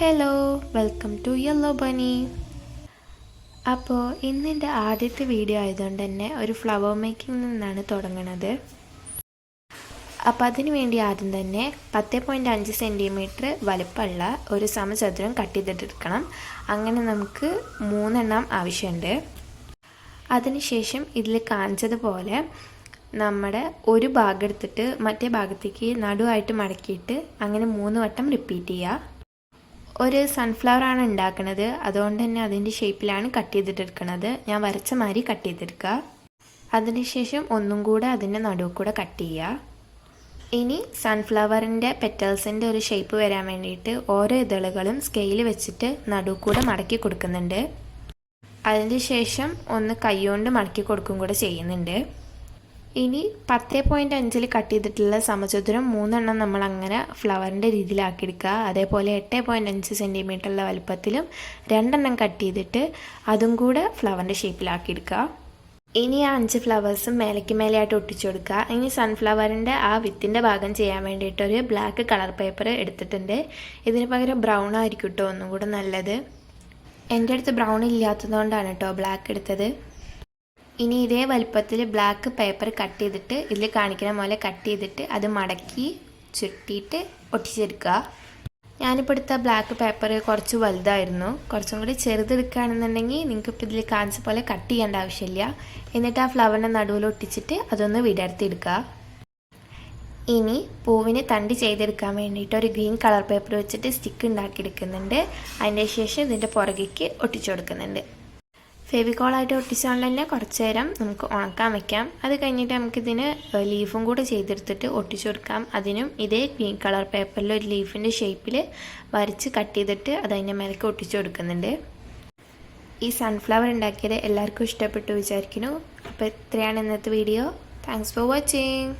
Hello welcome to yellow ബനി അപ്പോൾ ഇന്നെന്റെ ആദ്യത്തെ വീഡിയോ ആയതുകൊണ്ട് തന്നെ ഒരു ഫ്ലവർ മേക്കിംഗ് നിന്നാണ് തുടങ്ങണത്. അപ്പോൾ അതിന് വേണ്ടി ആദ്യം തന്നെ പത്ത് പോയിന്റ് അഞ്ച് സെന്റിമീറ്റർ വലുപ്പമുള്ള ഒരു സമചതുരം കട്ട് ചെയ്തിട്ടെടുക്കണം. അങ്ങനെ നമുക്ക് മൂന്നെണ്ണം ആവശ്യമുണ്ട്. അതിനുശേഷം ഇതിൽ കാണിച്ചതുപോലെ നമ്മുടെ ഒരു ഭാഗം എടുത്തിട്ട് മറ്റേ ഭാഗത്തേക്ക് നടുവായിട്ട് മടക്കിയിട്ട് അങ്ങനെ മൂന്ന് വട്ടം റിപ്പീറ്റ് ചെയ്യുക. ഒരു സൺഫ്ലവർ ആണ് ഉണ്ടാക്കുന്നത് അതുകൊണ്ട് തന്നെ അതിന്റെ ഷേപ്പിലാണ് കട്ട് ചെയ്തിട്ടെടുക്കുന്നത് ഞാൻ വരച്ച മാതിരി കട്ട് ചെയ്തെടുക്കുക അതിനുശേഷം ഒന്നും കൂടെ അതിന്റെ നടുവ് കൂടെ കട്ട് ചെയ്യുക ഇനി സൺഫ്ലവറിന്റെ പെറ്റൽസിന്റെ ഒരു ഷേപ്പ് വരാൻ വേണ്ടിയിട്ട് ഓരോ ഇതളുകളും സ്കെയിൽ വെച്ചിട്ട് നടുവ് കൂടെ മടക്കി കൊടുക്കുന്നുണ്ട്. അതിന്റെ ശേഷം ഒന്ന് കൈകൊണ്ട് മടക്കി കൊടുക്കും കൂടെ ചെയ്യുന്നുണ്ട്. ഇനി പത്ത് പോയിന്റ് അഞ്ചിൽ കട്ട് ചെയ്തിട്ടുള്ള സമചതുരം മൂന്നെണ്ണം നമ്മൾ അങ്ങനെ ഫ്ലവറിന്റെ രീതിയിലാക്കിയെടുക്കുക. അതേപോലെ എട്ട് പോയിന്റ് അഞ്ച് സെന്റിമീറ്ററുള്ള വലുപ്പത്തിലും രണ്ടെണ്ണം കട്ട് ചെയ്തിട്ട് അതും കൂടെ ഫ്ലവറിന്റെ ഷേപ്പിലാക്കിയെടുക്കുക ഇനി ആ അഞ്ച് ഫ്ലവേഴ്സും മേലേക്ക് മേലെയായിട്ട് ഒട്ടിച്ചു കൊടുക്കുക. ഇനി സൺഫ്ലവറിന്റെ ആ വിത്തിന്റെ ഭാഗം ചെയ്യാൻ വേണ്ടിയിട്ട് ഒരു ബ്ലാക്ക് കളർ പേപ്പർ എടുത്തിട്ടുണ്ട്. ഇതിന് പകരം ബ്രൗൺ ആയിരിക്കും കേട്ടോ ഒന്നും കൂടെ നല്ലത്. എന്റെ അടുത്ത് ബ്രൗൺ ഇല്ലാത്തതുകൊണ്ടാണ് കേട്ടോ ബ്ലാക്ക് എടുത്തത്. ഇനി ഇതേ വലുപ്പത്തിൽ ബ്ലാക്ക് പേപ്പർ കട്ട് ചെയ്തിട്ട് ഇതിൽ കാണിക്കുന്ന പോലെ കട്ട് ചെയ്തിട്ട് അത് മടക്കി ചുരുട്ടിയിട്ട് ഒട്ടിച്ചെടുക്കുക. ഞാനിപ്പോൾ എടുത്ത ബ്ലാക്ക് പേപ്പർ കുറച്ച് വലുതായിരുന്നു. കുറച്ചും കൂടി ചെറുതെടുക്കുകയാണെന്നുണ്ടെങ്കിൽ നിങ്ങൾക്ക് ഇപ്പോൾ ഇതിൽ കാണിച്ച പോലെ കട്ട് ചെയ്യേണ്ട ആവശ്യമില്ല. എന്നിട്ട് ആ ഫ്ലവറിന്റെ നടുവിൽ ഒട്ടിച്ചിട്ട് അതൊന്ന് വിടർത്തിയെടുക്കുക. ഇനി പൂവിന് തണ്ട് ചെയ്തെടുക്കാൻ വേണ്ടിയിട്ട് ഒരു ഗ്രീൻ കളർ പേപ്പർ വെച്ചിട്ട് സ്റ്റിക്ക് ഉണ്ടാക്കിയെടുക്കുന്നുണ്ട്. അതിന്റെ ശേഷം ഇതിന്റെ പുറകേക്ക് ഒട്ടിച്ചു കൊടുക്കുന്നുണ്ട്. ഫെവിക്കോളായിട്ട് ഒട്ടിച്ചുകൊണ്ട് തന്നെ കുറച്ച് നേരം നമുക്ക് ഉണക്കാൻ വെക്കാം. അത് കഴിഞ്ഞിട്ട് നമുക്കിതിന് ലീഫും കൂടെ ചെയ്തെടുത്തിട്ട് ഒട്ടിച്ചു കൊടുക്കാം. അതിനും ഇതേ ഗ്രീൻ കളർ പേപ്പറിൽ ഒരു ലീഫിന്റെ ഷേപ്പിൽ വരച്ച് കട്ട് ചെയ്തിട്ട് അത് അതിന്റെ മേലേക്ക് ഒട്ടിച്ചു കൊടുക്കുന്നുണ്ട്. ഈ സൺഫ്ലവർ ഉണ്ടാക്കിയത് എല്ലാവർക്കും ഇഷ്ടപ്പെട്ടു വിചാരിക്കുന്നു. അപ്പോൾ ഇത്രയാണ് ഇന്നത്തെ വീഡിയോ താങ്ക്സ് ഫോർ വാച്ചിങ്